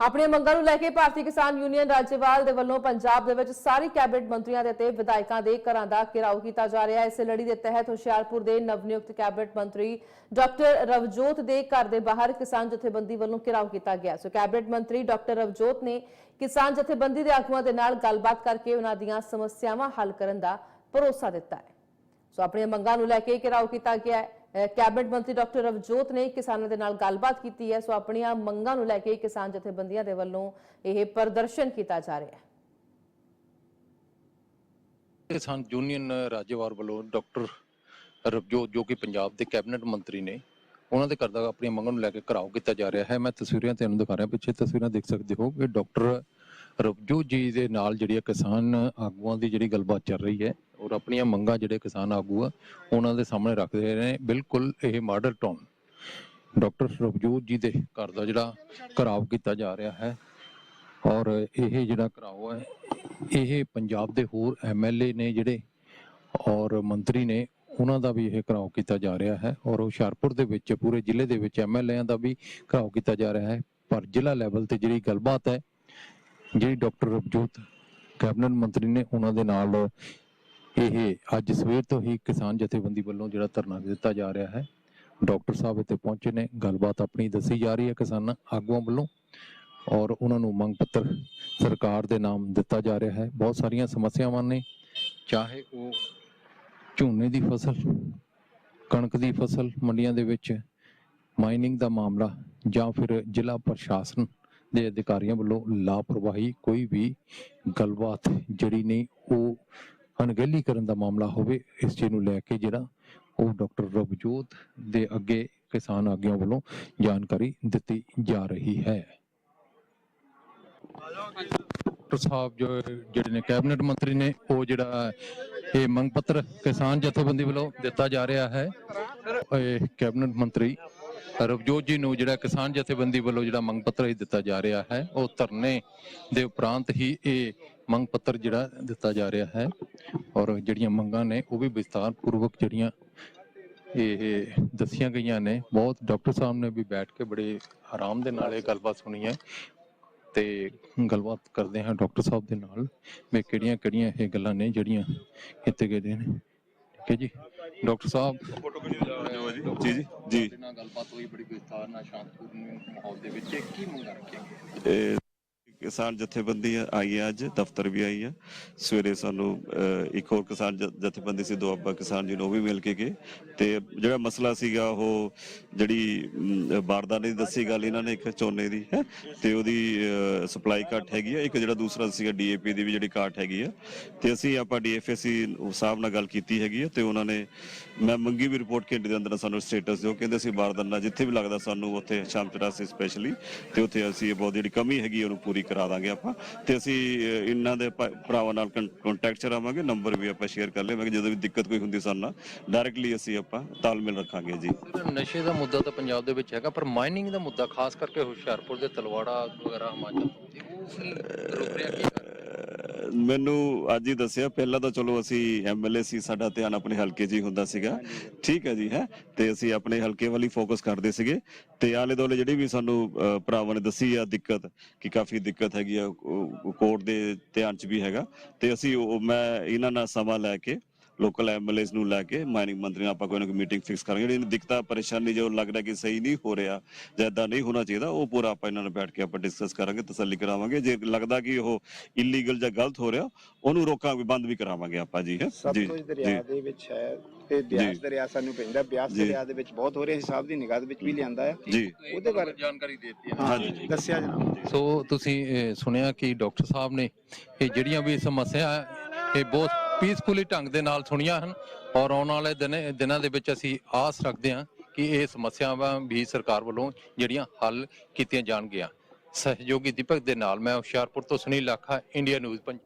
ਆਪਣੀਆਂ ਮੰਗਾਂ ਨੂੰ ਲੈ ਕੇ ਭਾਰਤੀ ਕਿਸਾਨ ਯੂਨੀਅਨ ਰਾਜੇਵਾਲ ਦੇ ਵੱਲੋਂ ਪੰਜਾਬ ਦੇ ਵਿੱਚ ਸਾਰੇ ਕੈਬਨਿਟ ਮੰਤਰੀਆਂ ਦੇ ਤੇ ਵਿਧਾਇਕਾਂ ਦੇ ਘਰਾਂ ਦਾ ਘਿਰਾਓ ਕੀਤਾ ਜਾ ਰਿਹਾ ਹੈ। ਇਸ ਲੜੀ ਦੇ ਤਹਿਤ ਹੁਸ਼ਿਆਰਪੁਰ ਦੇ ਨਵਨਿਯੁਕਤ ਕੈਬਨਿਟ ਮੰਤਰੀ ਡਾਕਟਰ ਰਵਜੋਤ ਦੇ ਘਰ ਦੇ ਬਾਹਰ ਕਿਸਾਨ ਜਥੇਬੰਦੀ ਵੱਲੋਂ ਘਿਰਾਓ ਕੀਤਾ ਗਿਆ। ਸੋ ਕੈਬਨਿਟ ਮੰਤਰੀ ਡਾਕਟਰ ਰਵਜੋਤ ਨੇ ਕਿਸਾਨ ਜਥੇਬੰਦੀ ਦੇ ਆਗੂਆਂ ਦੇ ਨਾਲ ਗੱਲਬਾਤ ਕਰਕੇ ਉਹਨਾਂ ਦੀਆਂ ਸਮੱਸਿਆਵਾਂ ਹੱਲ ਕਰਨ ਦਾ ਭਰੋਸਾ ਦਿੱਤਾ ਹੈ। ਸੋ ਆਪਣੀਆਂ ਮੰਗਾਂ ਨੂੰ ਲੈ ਕੇ ਘਿਰਾਓ ਕੀਤਾ ਗਿਆ ਹੈ। ਕੈਬਨਿਟ ਮੰਤਰੀ ਡਾਕਟਰ ਰਵਜੋਤ ਨੇ ਕਿਸਾਨਾਂ ਦੇ ਨਾਲ ਗੱਲਬਾਤ ਕੀਤੀ ਹੈ, ਸੋ ਆਪਣੀਆਂ ਮੰਗਾਂ ਨੂੰ ਲੈ ਕੇ ਕਿਸਾਨ ਜਥੇਬੰਦੀਆਂ ਦੇ ਵੱਲੋਂ ਇਹ ਪ੍ਰਦਰਸ਼ਨ ਕੀਤਾ ਜਾ ਰਿਹਾ ਹੈ। ਕਿਸਾਨ ਯੂਨੀਅਨ ਰਾਜੇਵਾਰ ਵੱਲੋਂ ਡਾਕਟਰ ਰਵਜੋਤ, ਜੋ ਕਿ ਪੰਜਾਬ ਦੇ ਕੈਬਨਿਟ ਮੰਤਰੀ ਨੇ, ਉਹਨਾਂ ਦੇ ਘਰ ਦਾ ਆਪਣੀਆਂ ਮੰਗਾਂ ਨੂੰ ਲੈ ਕੇ ਘਰਾਓ ਕੀਤਾ ਜਾ ਰਿਹਾ ਹੈ। ਮੈਂ ਤਸਵੀਰਾਂ ਤੁਹਾਨੂੰ ਦਿਖਾ ਰਿਹਾ, ਪਿੱਛੇ ਤਸਵੀਰਾਂ ਦੇਖ ਸਕਦੇ ਹੋ ਕਿ ਡਾਕਟਰ ਰਵਜੋਤ ਜੀ ਦੇ ਨਾਲ ਜਿਹੜੀ ਹੈ ਕਿਸਾਨ ਆਗੂਆਂ ਦੀ ਜਿਹੜੀ ਗੱਲਬਾਤ ਚੱਲ ਰਹੀ ਹੈ ਔਰ ਆਪਣੀਆਂ ਮੰਗਾਂ ਜਿਹੜੇ ਕਿਸਾਨ ਆਗੂ ਆ, ਉਹਨਾਂ ਦੇ ਸਾਹਮਣੇ ਰੱਖਦੇ ਨੇ। ਬਿਲਕੁਲ ਇਹ ਮਾਡਲ ਟਾਊਨ ਡਾਕਟਰ ਰਵਜੋਤ ਜੀ ਦੇ ਘਰ ਦਾ ਜਿਹੜਾ ਘਰਾਓ ਕੀਤਾ ਜਾ ਰਿਹਾ ਹੈ ਔਰ ਇਹ ਜਿਹੜਾ ਘਰਾਓ ਹੈ, ਇਹ ਪੰਜਾਬ ਦੇ ਹੋਰ ਐਮਐਲਏ ਨੇ ਜਿਹੜੇ ਔਰ ਮੰਤਰੀ ਨੇ, ਉਹਨਾਂ ਦਾ ਵੀ ਇਹ ਘਰਾਓ ਕੀਤਾ ਜਾ ਰਿਹਾ ਹੈ ਔਰ ਹੁਸ਼ਿਆਰਪੁਰ ਦੇ ਵਿੱਚ, ਪੂਰੇ ਜ਼ਿਲ੍ਹੇ ਦੇ ਵਿੱਚ ਐਮਐਲਏਆਂ ਦਾ ਵੀ ਘਰਾਓ ਕੀਤਾ ਜਾ ਰਿਹਾ ਹੈ। ਪਰ ਜ਼ਿਲ੍ਹਾ ਲੈਵਲ ਤੇ ਜਿਹੜੀ ਗੱਲਬਾਤ ਹੈ ਜਿਹੜੀ ਡਾਕਟਰ ਰਵਜੋਤ ਕੈਬਨਿਟ ਮੰਤਰੀ ਨੇ ਉਹਨਾਂ ਦੇ ਨਾਲ ਇਹ ਅੱਜ ਸਵੇਰ ਤੋਂ ਹੀ ਕਿਸਾਨ ਜਥੇਬੰਦੀ ਵੱਲੋਂ ਜਿਹੜਾ ਧਰਨਾ ਦਿੱਤਾ ਜਾ ਰਿਹਾ ਹੈ, ਡਾਕਟਰ ਸਾਹਿਬ ਇੱਥੇ ਪਹੁੰਚੇ ਨੇ, ਗੱਲਬਾਤ ਆਪਣੀ ਦੱਸੀ ਜਾ ਰਹੀ ਹੈ ਕਿਸਾਨ ਆਗੂਆਂ ਵੱਲੋਂ ਔਰ ਉਹਨਾਂ ਨੂੰ ਮੰਗ ਪੱਤਰ ਸਰਕਾਰ ਦੇ ਨਾਮ ਦਿੱਤਾ ਜਾ ਰਿਹਾ ਹੈ। ਬਹੁਤ ਸਾਰੀਆਂ ਸਮੱਸਿਆਵਾਂ ਨੇ, ਚਾਹੇ ਉਹ ਝੋਨੇ ਦੀ ਫਸਲ, ਕਣਕ ਦੀ ਫਸਲ, ਮੰਡੀਆਂ ਦੇ ਵਿੱਚ ਮਾਈਨਿੰਗ ਦਾ ਮਾਮਲਾ ਜਾਂ ਫਿਰ ਜ਼ਿਲ੍ਹਾ ਪ੍ਰਸ਼ਾਸਨ ਦੇ ਅਧਿਕਾਰੀਆਂ ਵੱਲੋਂ ਲਾਪਰਵਾਹੀ ਕੋਈ ਵੀ ਗੱਲਬਾਤ ਜਿਹੜੀ ਨਹੀਂ, ਉਹ ਅਣਗਹਿਲੀ ਕਰਨ ਦਾ ਮਾਮਲਾ ਹੋਵੇ, ਇਸ ਚੀਜ਼ ਨੂੰ ਲੈ ਕੇ ਜਿਹੜਾ ਉਹ ਡਾਕਟਰ ਰਵਜੋਤ ਦੇ ਅੱਗੇ ਕਿਸਾਨ ਆਗੂਆਂ ਵੱਲੋਂ ਜਾਣਕਾਰੀ ਦਿੱਤੀ ਜਾ ਰਹੀ ਹੈ। ਡਾਕਟਰ ਸਾਹਿਬ ਜੋ ਜਿਹੜੇ ਨੇ, ਕੈਬਨਿਟ ਮੰਤਰੀ ਨੇ, ਉਹ ਜਿਹੜਾ ਇਹ ਮੰਗ ਪੱਤਰ ਕਿਸਾਨ ਜਥੇਬੰਦੀ ਵੱਲੋਂ ਦਿੱਤਾ ਜਾ ਰਿਹਾ ਹੈ। ਕੈਬਨਿਟ ਮੰਤਰੀ ਰਵਜੋਤ ਜੀ ਨੂੰ ਜਿਹੜਾ ਕਿਸਾਨ ਜਥੇਬੰਦੀ ਵੱਲੋਂ ਜਿਹੜਾ ਮੰਗ ਪੱਤਰ ਇਹ ਦਿੱਤਾ ਜਾ ਰਿਹਾ ਹੈ, ਉਹ ਧਰਨੇ ਦੇ ਉਪਰੰਤ ਹੀ ਇਹ ਮੰਗ ਪੱਤਰ ਜਿਹੜਾ ਦਿੱਤਾ ਜਾ ਰਿਹਾ ਹੈ ਔਰ ਜਿਹੜੀਆਂ ਮੰਗਾਂ ਨੇ ਉਹ ਵੀ ਵਿਸਤਾਰ ਪੂਰਵਕ ਜਿਹੜੀਆਂ ਇਹ ਦੱਸੀਆਂ ਗਈਆਂ ਨੇ। ਬਹੁਤ ਡਾਕਟਰ ਸਾਹਿਬ ਨੇ ਵੀ ਬੈਠ ਕੇ ਬੜੇ ਆਰਾਮ ਦੇ ਨਾਲ ਇਹ ਗੱਲਬਾਤ ਸੁਣੀ ਹੈ ਤੇ ਗੱਲਬਾਤ ਕਰਦੇ ਹਾਂ ਡਾਕਟਰ ਸਾਹਿਬ ਦੇ ਨਾਲ ਵੀ ਕਿਹੜੀਆਂ ਕਿਹੜੀਆਂ ਇਹ ਗੱਲਾਂ ਨੇ ਜਿਹੜੀਆਂ ਕੀਤੇ ਗਏ ਨੇ। ਠੀਕ ਹੈ ਜੀ। ਡਾਕਟਰ ਸਾਹਿਬ। ਜੀ ਜੀ। ਜੀ ਤੁਹਾਡੇ ਨਾਲ ਗੱਲਬਾਤ ਹੋਈ ਬੜੀ ਵਿਸਤਾਰ ਨਾਲ ਸ਼ਾਂਤਪੂਰਨ ਮਾਹੌਲ ਦੇ ਵਿੱਚ। ਕੀ ਮੰਗਾਂ ਰੱਖੀਆਂ? ਇਹ ਕਿਸਾਨ ਜਥੇਬੰਦੀ ਆਈ ਹੈ ਅੱਜ, ਦਫ਼ਤਰ ਵੀ ਆਈ ਹੈ। ਸਵੇਰੇ ਸਾਨੂੰ ਇੱਕ ਹੋਰ ਕਿਸਾਨ ਜਥੇਬੰਦੀ ਸੀ ਦੁਆਬਾ ਕਿਸਾਨ ਜੀ ਨੂੰ ਉਹ ਵੀ ਮਿਲ ਕੇ ਗਏ। ਤੇ ਜਿਹੜਾ ਮਸਲਾ ਸੀਗਾ ਉਹ ਜਿਹੜੀ ਬਾਰਦਾਨੇ ਦੀ ਦੱਸੀ ਗੱਲ ਇਹਨਾਂ ਨੇ ਇੱਕ ਝੋਨੇ ਦੀ, ਹੈ, ਤੇ ਉਹਦੀ ਸਪਲਾਈ ਘੱਟ ਹੈਗੀ ਹੈ। ਇੱਕ ਜਿਹੜਾ ਦੂਸਰਾ ਸੀਗਾ ਡੀਏਪੀ ਦੀ ਵੀ ਜਿਹੜੀ ਘਾਟ ਹੈਗੀ ਹੈ। ਤੇ ਅਸੀਂ ਆਪਾਂ ਡੀਐਫਐਸਸੀ ਸਾਹਿਬ ਨਾਲ ਗੱਲ ਕੀਤੀ ਹੈਗੀ ਹੈ ਤੇ ਉਹਨਾਂ ਨੇ, ਮੈਂ ਮੰਗੀ ਵੀ ਰਿਪੋਰਟ ਘੰਟੇ ਦੇ ਅੰਦਰ ਸਾਨੂੰ ਸਟੇਟਸ ਦਿਓ। ਕਹਿੰਦੇ ਸੀ ਬਾਰਦਾਨਾ ਜਿੱਥੇ ਵੀ ਲੱਗਦਾ ਸਾਨੂੰ ਉੱਥੇ ਸ਼ਾਮ ਚਰਾਸੀ ਸਪੈਸ਼ਲੀ ਤੇ ਉੱਥੇ ਅਸੀਂ ਬਹੁਤ ਜਿਹੜੀ ਕਮੀ ਹੈਗੀ ਉਹਨੂੰ ਪੂਰੀ ਕਰਾ ਦਾਂਗੇ ਆਪਾਂ। ਤੇ ਅਸੀਂ ਇਹਨਾਂ ਦੇ ਭਰਾਵਾਂ ਨਾਲ ਕੰਟੈਕਟ ਚ ਰਹਾਂਗੇ ਨੰਬਰ ਵੀ ਆਪਾਂ ਸ਼ੇਅਰ ਕਰ ਲਵਾਂਗੇ, ਜਦੋਂ ਵੀ ਦਿੱਕਤ ਕੋਈ ਹੁੰਦੀ ਸਾਨੂੰ ਨਾਲ। ਡਾਇਰੈਕਟਲੀ ਅਸੀਂ ਆਪਾਂ ਤਾਲਮੇਲ ਰੱਖਾਂਗੇ ਜੀ। ਨਸ਼ੇ ਦਾ ਮੁੱਦਾ ਤਾਂ ਪੰਜਾਬ ਦੇ ਵਿੱਚ ਹੈਗਾ, ਪਰ ਮਾਈਨਿੰਗ ਦਾ ਮੁੱਦਾ, ਖਾਸ ਕਰਕੇ ਹੁਸ਼ਿਆਰਪੁਰ ਦੇ ਤਲਵਾੜਾ ਵਗੈਰਾ, ਹਿਮਾਚਲ ਤੋਂ ਰਿਹਾ ਕੀ ਮੈਨੂੰ ਅੱਜ ਹੀ ਦੱਸਿਆ, ਪਹਿਲਾਂ ਤਾਂ ਚਲੋ ਅਸੀਂ ਐਮਐਲਏ ਸੀ, ਸਾਡਾ ਧਿਆਨ ਆਪਣੇ ਹਲਕੇ 'ਚ ਹੀ ਹੁੰਦਾ ਸੀਗਾ। ਠੀਕ ਹੈ ਜੀ, ਹੈ? ਤੇ ਅਸੀਂ ਆਪਣੇ ਹਲਕੇ ਵੱਲ ਹੀ ਫੋਕਸ ਕਰਦੇ ਸੀਗੇ। ਤੇ ਆਲੇ ਦੋਲੇ ਜਿਹੜੀ ਵੀ ਸਾਨੂੰ ਭਰਾਵਾਂ ਨੇ ਦੱਸੀ ਆ ਦਿੱਕਤ, ਕਿ ਕਾਫੀ ਦਿੱਕਤ ਹੈਗੀ ਆ ਕੋਰਟ ਦੇ ਧਿਆਨ 'ਚ ਵੀ ਹੈਗਾ। ਤੇ ਅਸੀਂ ਮੈਂ ਇਹਨਾਂ ਨਾਲ ਸਮਾਂ ਲੈ ਕੇ ਲੋਕਲ ਐਮਐਲਏਸ ਨੂੰ ਲੈ ਕੇ ਮਾਈਨਿੰਗ ਮੰਤਰੀ ਨਾਲ ਆਪਾਂ ਕੋਈ ਨਾ ਕੋਈ ਮੀਟਿੰਗ ਫਿਕਸ ਕਰਾਂਗੇ। ਜਿਹੜੀ ਦਿੱਕਤਾਂ ਪਰੇਸ਼ਾਨੀ ਜੋ ਲੱਗਦਾ ਕਿ ਸਹੀ ਨਹੀਂ ਹੋ ਰਿਹਾ ਜਾਂ ਏਦਾਂ ਨਹੀਂ ਹੋਣਾ ਚਾਹੀਦਾ ਉਹ ਪੂਰਾ ਆਪਾਂ ਇਹਨਾਂ ਨਾਲ ਬੈਠ ਕੇ ਆਪਾਂ ਡਿਸਕਸ ਕਰਾਂਗੇ ਤਸੱਲੀ ਕਰਾਵਾਂਗੇ। ਜੇ ਲੱਗਦਾ ਕਿ ਉਹ ਇਲੀਗਲ ਜਾਂ ਗਲਤ ਹੋ ਰਿਹਾ ਉਹਨੂੰ ਰੋਕਾਂਗੇ ਬੰਦ ਵੀ ਕਰਾਵਾਂਗੇ ਆਪਾਂ ਜੀ ਹੈ? ਸਭ ਜੀ ਕੁਝ ਦਰਿਆ ਦੇ ਵਿੱਚ ਹੈ ਤੇ ਬਿਆਸ। ਦਰਿਆ ਸਾਨੂੰ ਪੈਂਦਾ। ਬਿਆਸ। ਦਰਿਆ ਦੇ ਵਿੱਚ ਬਹੁਤ ਹੋ ਰਿਹਾ ਹਿਸਾਬ ਦੀ ਨਿਗਾਹ ਦੇ ਵਿੱਚ ਵੀ ਲਿਆਂਦਾ ਹੈ। ਜੀ। ਉਹਦੇ ਬਾਰੇ ਜਾਣਕਾਰੀ ਦੇ ਦਿੱਤੀ ਹੈ। ਹਾਂਜੀ। ਦੱਸਿਆ ਜਨਾਬ ਸੋ ਤੁਸੀਂ ਸੁਣਿਆ ਕਿ ਡਾਕਟਰ ਸਾਹਿਬ ਨੇ ਇਹ ਜਿਹੜੀਆਂ ਵੀ ਸਮੱਸਿਆ ਹੈ, ਇਹ ਬਹੁਤ ਪੀਸਫੁਲੀ ਢੰਗ ਦੇ ਨਾਲ ਸੁਣੀਆਂ ਹਨ ਔਰ ਆਉਣ ਵਾਲੇ ਦਿਨ, ਦਿਨਾਂ ਦੇ ਵਿੱਚ ਅਸੀਂ ਆਸ ਰੱਖਦੇ ਹਾਂ ਕਿ ਇਹ ਸਮੱਸਿਆਵਾਂ ਵੀ ਸਰਕਾਰ ਵੱਲੋਂ ਜਿਹੜੀਆਂ ਹੱਲ ਕੀਤੀਆਂ ਜਾਣਗੀਆਂ। ਸਹਿਯੋਗੀ ਦੀਪਕ ਦੇ ਨਾਲ ਮੈਂ ਹੁਸ਼ਿਆਰਪੁਰ ਤੋਂ ਸੁਨੀਲ ਲਾਖਾ ਇੰਡੀਆ ਨਿਊਜ਼ ਪੰਜ